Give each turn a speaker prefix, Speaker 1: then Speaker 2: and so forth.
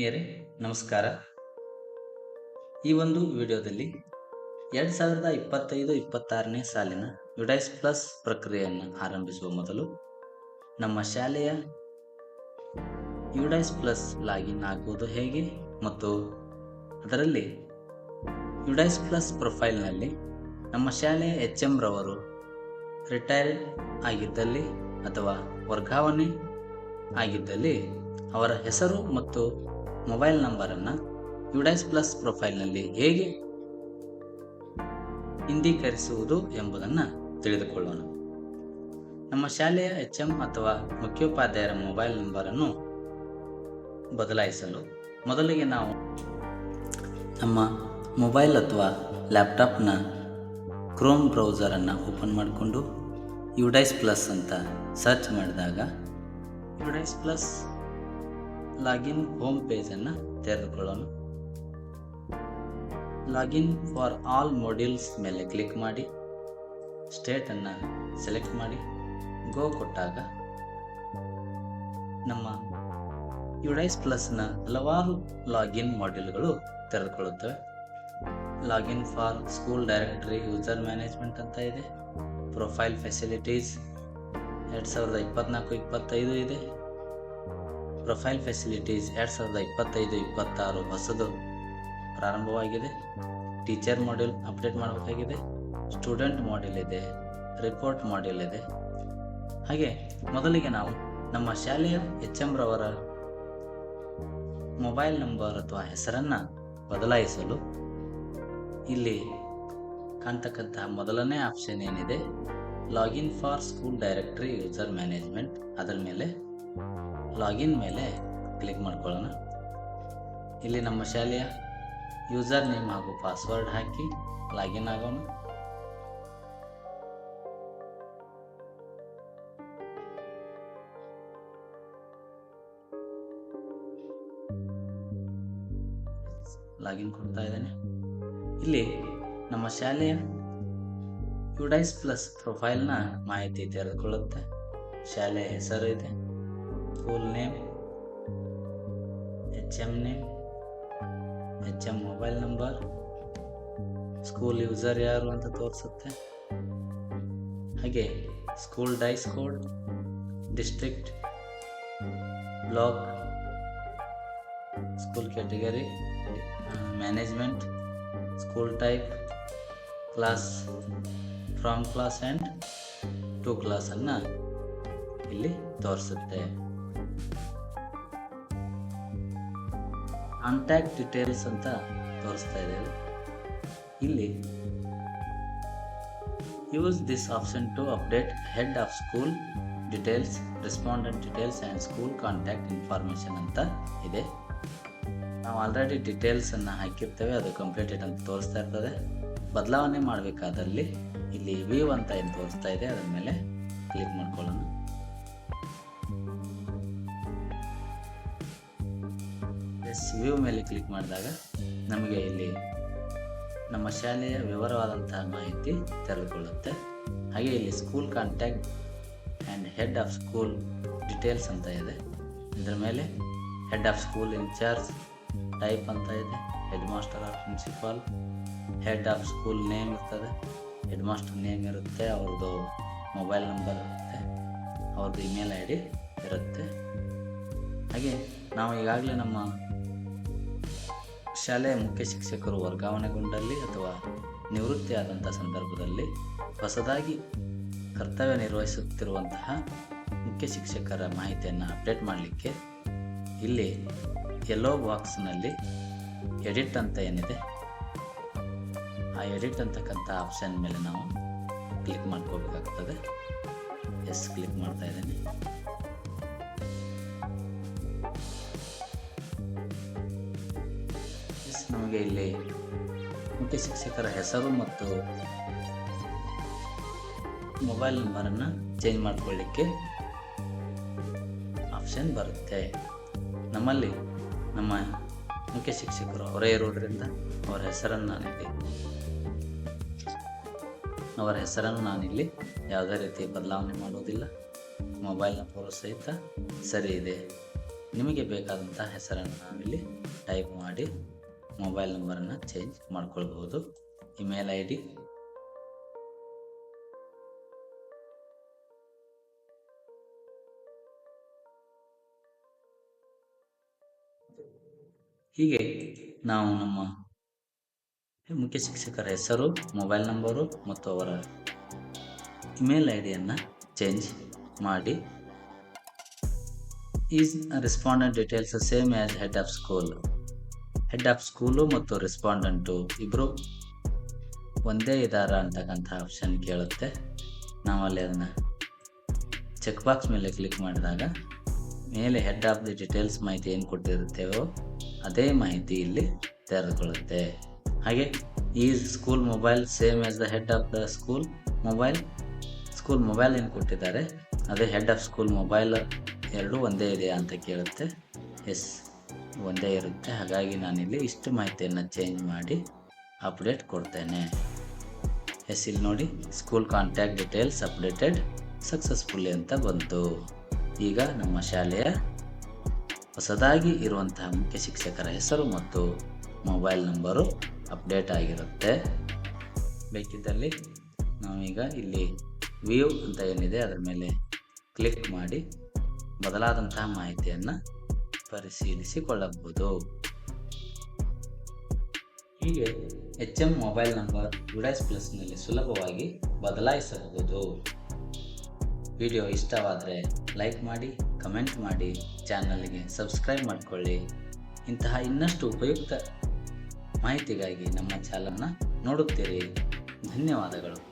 Speaker 1: ಆತ್ಮೀಯರೇ ನಮಸ್ಕಾರ. ಈ ಒಂದು ವಿಡಿಯೋದಲ್ಲಿ ಎರಡು ಸಾವಿರದ ಇಪ್ಪತ್ತೈದು, ಇಪ್ಪತ್ತಾರನೇ ಸಾಲಿನ ಯುಡೈಸ್ ಪ್ಲಸ್ ಪ್ರಕ್ರಿಯೆಯನ್ನು ಆರಂಭಿಸುವ ಮೊದಲು ನಮ್ಮ ಶಾಲೆಯ ಯುಡೈಸ್ ಪ್ಲಸ್ ಲಾಗಿನ್ ಆಗುವುದು ಹೇಗೆ ಮತ್ತು ಅದರಲ್ಲಿ ಯುಡೈಸ್ ಪ್ಲಸ್ ಪ್ರೊಫೈಲ್ನಲ್ಲಿ ನಮ್ಮ ಶಾಲೆಯ ಎಚ್ ಎಂ ರವರು ರಿಟೈರ್ಡ್ ಆಗಿದ್ದಲ್ಲಿ ಅಥವಾ ವರ್ಗಾವಣೆ ಆಗಿದ್ದಲ್ಲಿ ಅವರ ಹೆಸರು ಮತ್ತು ಮೊಬೈಲ್ ನಂಬರನ್ನು ಯುಡೈಸ್ ಪ್ಲಸ್ ಪ್ರೊಫೈಲ್ನಲ್ಲಿ ಹೇಗೆ ಹಿಂದೀಕರಿಸುವುದು ಎಂಬುದನ್ನು ತಿಳಿದುಕೊಳ್ಳೋಣ. ನಮ್ಮ ಶಾಲೆಯ ಎಚ್ ಎಂ ಅಥವಾ ಮುಖ್ಯೋಪಾಧ್ಯಾಯರ ಮೊಬೈಲ್ ನಂಬರನ್ನು ಬದಲಾಯಿಸಲು ಮೊದಲಿಗೆ ನಾವು ನಮ್ಮ ಮೊಬೈಲ್ ಅಥವಾ ಲ್ಯಾಪ್ಟಾಪ್ನ ಕ್ರೋಮ್ ಬ್ರೌಸರನ್ನು ಓಪನ್ ಮಾಡಿಕೊಂಡು ಯುಡೈಸ್ ಪ್ಲಸ್ ಅಂತ ಸರ್ಚ್ ಮಾಡಿದಾಗ ಯುಡೈಸ್ ಪ್ಲಸ್ ಲಾಗಿನ್ ಹೋಮ್ ಪೇಜನ್ನು ತೆರೆದುಕೊಳ್ಳೋಣ. ಲಾಗಿನ್ ಫಾರ್ ಆಲ್ ಮಾಡ್ಯೂಲ್ಸ್ ಮೇಲೆ ಕ್ಲಿಕ್ ಮಾಡಿ. ಸ್ಟೇಟನ್ನು ಸೆಲೆಕ್ಟ್ ಮಾಡಿ. ಗೋ ಕೊಟ್ಟಾಗ ನಮ್ಮ ಯುಡೈಸ್ ಪ್ಲಸ್ನ ಹಲವಾರು ಲಾಗಿನ್ ಮಾಡ್ಯೂಲ್ಗಳು ತೆರೆದುಕೊಳ್ಳುತ್ತವೆ. Login for school directory user management ಅಂತ ಇದೆ. ಪ್ರೊಫೈಲ್ ಫೆಸಿಲಿಟೀಸ್ ಎರಡು ಸಾವಿರದ ಇಪ್ಪತ್ನಾಲ್ಕು, ಇಪ್ಪತ್ತೈದು ಇದೆ. ಪ್ರೊಫೈಲ್ ಫೆಸಿಲಿಟೀಸ್ ಎರಡು ಸಾವಿರದ ಇಪ್ಪತ್ತೈದು, ಇಪ್ಪತ್ತಾರು ಹೊಸದು ಪ್ರಾರಂಭವಾಗಿದೆ. ಟೀಚರ್ ಮಾಡ್ಯೂಲ್ ಅಪ್ಡೇಟ್ ಮಾಡಬೇಕಾಗಿದೆ. ಸ್ಟೂಡೆಂಟ್ ಮಾಡ್ಯೂಲ್ ಇದೆ ರಿಪೋರ್ಟ್ ಮಾಡ್ಯೂಲ್ ಇದೆ. ಹಾಗೆ ಮೊದಲಿಗೆ ನಾವು ನಮ್ಮ ಶಾಲೆಯ ಎಚ್ ಎಂ ರವರ ಮೊಬೈಲ್ ನಂಬರ್ ಅಥವಾ ಹೆಸರನ್ನು ಬದಲಾಯಿಸಲು ಇಲ್ಲಿ ಕಾಣ್ತಕ್ಕಂತಹ ಮೊದಲನೇ ಆಪ್ಷನ್ ಏನಿದೆ? Login for school directory user management ಅದರ ಮೇಲೆ ಲಾಗಿನ್ ಮೇಲೆ ಕ್ಲಿಕ್ ಮಾಡ್ಕೊಳ್ಳೋಣ. ಇಲ್ಲಿ ನಮ್ಮ ಶಾಲೆಯ ಯೂಸರ್ ನೇಮ್ ಹಾಗೂ ಪಾಸ್ವರ್ಡ್ ಹಾಕಿ ಲಾಗಿನ್ ಆಗೋಣ. ಲಾಗಿನ್ ಕೊಡ್ತಾ ಇದ್ದೇನೆ. ಇಲ್ಲಿ ನಮ್ಮ ಶಾಲೆಯ ಯುಡೈಸ್ ಪ್ಲಸ್ ಪ್ರೊಫೈಲ್ನ ಮಾಹಿತಿ ತೆರೆದುಕೊಳ್ಳುತ್ತೆ. ಶಾಲೆಯ ಹೆಸರು ಇದೆ. School name H M name H M mobile number school user ಯಾರು ಅಂತ ತೋರಿಸುತ್ತೆ. ಹಾಗೆ school DISE code district block school category management school type class from class and to ಕ್ಲಾಸನ್ನು ಇಲ್ಲಿ ತೋರಿಸುತ್ತೆ. ಕಾಂಟ್ಯಾಕ್ಟ್ ಡೀಟೇಲ್ಸ್ ಅಂತ ತೋರಿಸ್ತಾ ಇದೆ ಇಲ್ಲಿ use this option to update head of school details respondent details and school contact information ಅಂತ ಇದೆ. ನಾವು already ಡಿಟೇಲ್ಸನ್ನು ಹಾಕಿರ್ತೇವೆ, ಅದು ಕಂಪ್ಲೀಟೆಡ್ ಅಂತ ತೋರಿಸ್ತಾ ಇರ್ತದೆ. ಬದಲಾವಣೆ ಮಾಡಬೇಕಾದಲ್ಲಿ ಇಲ್ಲಿ ವ್ಯೂ ಅಂತ ಏನು ತೋರಿಸ್ತಾ ಇದೆ, ಅದರ ಮೇಲೆ ಕ್ಲಿಕ್ ಮಾಡ್ಕೊಳ್ಳೋಣ. ಎಸ್ ವ್ಯೂ ಮೇಲೆ ಕ್ಲಿಕ್ ಮಾಡಿದಾಗ ನಮಗೆ ಇಲ್ಲಿ ನಮ್ಮ ಶಾಲೆಯ ವಿವರವಾದಂತಹ ಮಾಹಿತಿ ತೆರೆದುಕೊಳ್ಳುತ್ತೆ. ಹಾಗೆ ಇಲ್ಲಿ school contact and head of school details ಅಂತ ಇದೆ. ಇದರ ಮೇಲೆ head of school in charge type ಅಂತ ಇದೆ. Head master of principal head of school name ಇರ್ತದೆ. ಹೆಡ್ ಮಾಸ್ಟರ್ ನೇಮ್ ಇರುತ್ತೆ, ಅವ್ರದ್ದು ಮೊಬೈಲ್ ನಂಬರ್ ಇರುತ್ತೆ, ಅವ್ರದ್ದು ಇಮೇಲ್ ಐ ಡಿ ಇರುತ್ತೆ. ಹಾಗೆ ನಾವು ಈಗಾಗಲೇ ನಮ್ಮ ಶಾಲೆಯ ಮುಖ್ಯ ಶಿಕ್ಷಕರು ವರ್ಗಾವಣೆಗೊಂಡಲ್ಲಿ ಅಥವಾ ನಿವೃತ್ತಿಯಾದಂಥ ಸಂದರ್ಭದಲ್ಲಿ ಹೊಸದಾಗಿ ಕರ್ತವ್ಯ ನಿರ್ವಹಿಸುತ್ತಿರುವಂತಹ ಮುಖ್ಯ ಶಿಕ್ಷಕರ ಮಾಹಿತಿಯನ್ನು ಅಪ್ಡೇಟ್ ಮಾಡಲಿಕ್ಕೆ ಇಲ್ಲಿ ಎಲ್ಲೋ ಬಾಕ್ಸ್ನಲ್ಲಿ ಎಡಿಟ್ ಅಂತ ಏನಿದೆ, ಆ ಎಡಿಟ್ ಅಂತಕ್ಕಂಥ ಆಪ್ಷನ್ ಮೇಲೆ ನಾವು ಕ್ಲಿಕ್ ಮಾಡ್ಕೋಬೇಕಾಗ್ತದೆ ಎಸ್ ಕ್ಲಿಕ್ ಮಾಡ್ತಾ ಇದ್ದೇನೆ. ನಮಗೆ ಇಲ್ಲಿ ಮುಖ್ಯ ಶಿಕ್ಷಕರ ಹೆಸರು ಮತ್ತು ಮೊಬೈಲ್ ನಂಬರನ್ನು ಚೇಂಜ್ ಮಾಡಿಕೊಳ್ಳಿಕ್ಕೆ ಆಪ್ಷನ್ ಬರುತ್ತೆ. ನಮ್ಮಲ್ಲಿ ನಮ್ಮ ಮುಖ್ಯ ಶಿಕ್ಷಕರು ಅವರೇ ಇರೋದ್ರಿಂದ ಅವರ ಹೆಸರನ್ನು ನಾನಿಲ್ಲಿ ಅವರ ಹೆಸರನ್ನು ನಾನಿಲ್ಲಿ ಯಾವುದೇ ರೀತಿ ಬದಲಾವಣೆ ಮಾಡೋದಿಲ್ಲ. ಮೊಬೈಲ್ ನಂಬರು ಸಹಿತ ಸರಿ ಇದೆ. ನಿಮಗೆ ಬೇಕಾದಂಥ ಹೆಸರನ್ನು ನಾವಿಲ್ಲಿ ಟೈಪ್ ಮಾಡಿ ಮೊಬೈಲ್ ನಂಬರನ್ನು ಚೇಂಜ್ ಮಾಡ್ಕೊಳ್ಬಹುದು. ಇಮೇಲ್ ಐ ಡಿ ಹೀಗೆ ನಾವು ನಮ್ಮ ಮುಖ್ಯ ಶಿಕ್ಷಕರ ಹೆಸರು, ಮೊಬೈಲ್ ನಂಬರು ಮತ್ತು ಅವರ ಇಮೇಲ್ ಐ ಡಿಯನ್ನು ಚೇಂಜ್ ಮಾಡಿ. Is respondent details same as head of school. Head of school ಮತ್ತು ರೆಸ್ಪಾಂಡೆಂಟು ಇಬ್ಬರು ಒಂದೇ ಇದಾರ ಅಂತಕ್ಕಂಥ ಆಪ್ಷನ್ ಕೇಳುತ್ತೆ. ನಾವಲ್ಲಿ ಅದನ್ನು ಚೆಕ್ ಬಾಕ್ಸ್ ಮೇಲೆ ಕ್ಲಿಕ್ ಮಾಡಿದಾಗ ಮೇಲೆ ಹೆಡ್ ಆಫ್ ದಿ ಡೀಟೇಲ್ಸ್ ಮಾಹಿತಿ ಏನು ಕೊಟ್ಟಿರುತ್ತೇವೋ ಅದೇ ಮಾಹಿತಿ ಇಲ್ಲಿ ತೆರೆದುಕೊಳ್ಳುತ್ತೆ. ಹಾಗೆ ಈ school mobile same as the head of the school mobile school mobile ಏನು ಕೊಟ್ಟಿದ್ದಾರೆ? ಅದೇ ಹೆಡ್ ಆಫ್ ಸ್ಕೂಲ್ ಮೊಬೈಲ್ ಎರಡೂ ಒಂದೇ ಇದೆಯಾ ಅಂತ ಕೇಳುತ್ತೆ. ಎಸ್ ಒಂದೇ ಇರುತ್ತೆ. ಹಾಗಾಗಿ ನಾನಿಲ್ಲಿ ಇಷ್ಟು ಮಾಹಿತಿಯನ್ನು ಚೇಂಜ್ ಮಾಡಿ ಅಪ್ಡೇಟ್ ಕೊಡ್ತೇನೆ. ಎಸ್, ಇಲ್ಲಿ ನೋಡಿ. School contact details updated successfully ಅಂತ ಬಂತು. ಈಗ ನಮ್ಮ ಶಾಲೆಯ ಹೊಸದಾಗಿ ಇರುವಂತಹ ಮುಖ್ಯ ಶಿಕ್ಷಕರ ಹೆಸರು ಮತ್ತು ಮೊಬೈಲ್ ನಂಬರು ಅಪ್ಡೇಟ್ ಆಗಿರುತ್ತೆ. ಬೇಕಿದ್ದಲ್ಲಿ ನಾವೀಗ ಇಲ್ಲಿ ವ್ಯೂ ಅಂತ ಏನಿದೆ, ಅದರ ಮೇಲೆ ಕ್ಲಿಕ್ ಮಾಡಿ ಬದಲಾದಂತಹ ಮಾಹಿತಿಯನ್ನು ಪರಿಶೀಲಿಸಿಕೊಳ್ಳಬಹುದು ಹೀಗೆ H M mobile number UDISE ಪ್ಲಸ್ನಲ್ಲಿ ಸುಲಭವಾಗಿ ಬದಲಾಯಿಸಬಹುದು ವಿಡಿಯೋ ಇಷ್ಟವಾದರೆ ಲೈಕ್ ಮಾಡಿ ಕಮೆಂಟ್ ಮಾಡಿ ಚಾನಲ್ಗೆ ಸಬ್ಸ್ಕ್ರೈಬ್ ಮಾಡಿಕೊಳ್ಳಿ. ಇಂತಹ ಇನ್ನಷ್ಟು ಉಪಯುಕ್ತ ಮಾಹಿತಿಗಾಗಿ ನಮ್ಮ ಚಾನಲ್ನ ನೋಡುತ್ತೀರಿ. ಧನ್ಯವಾದಗಳು.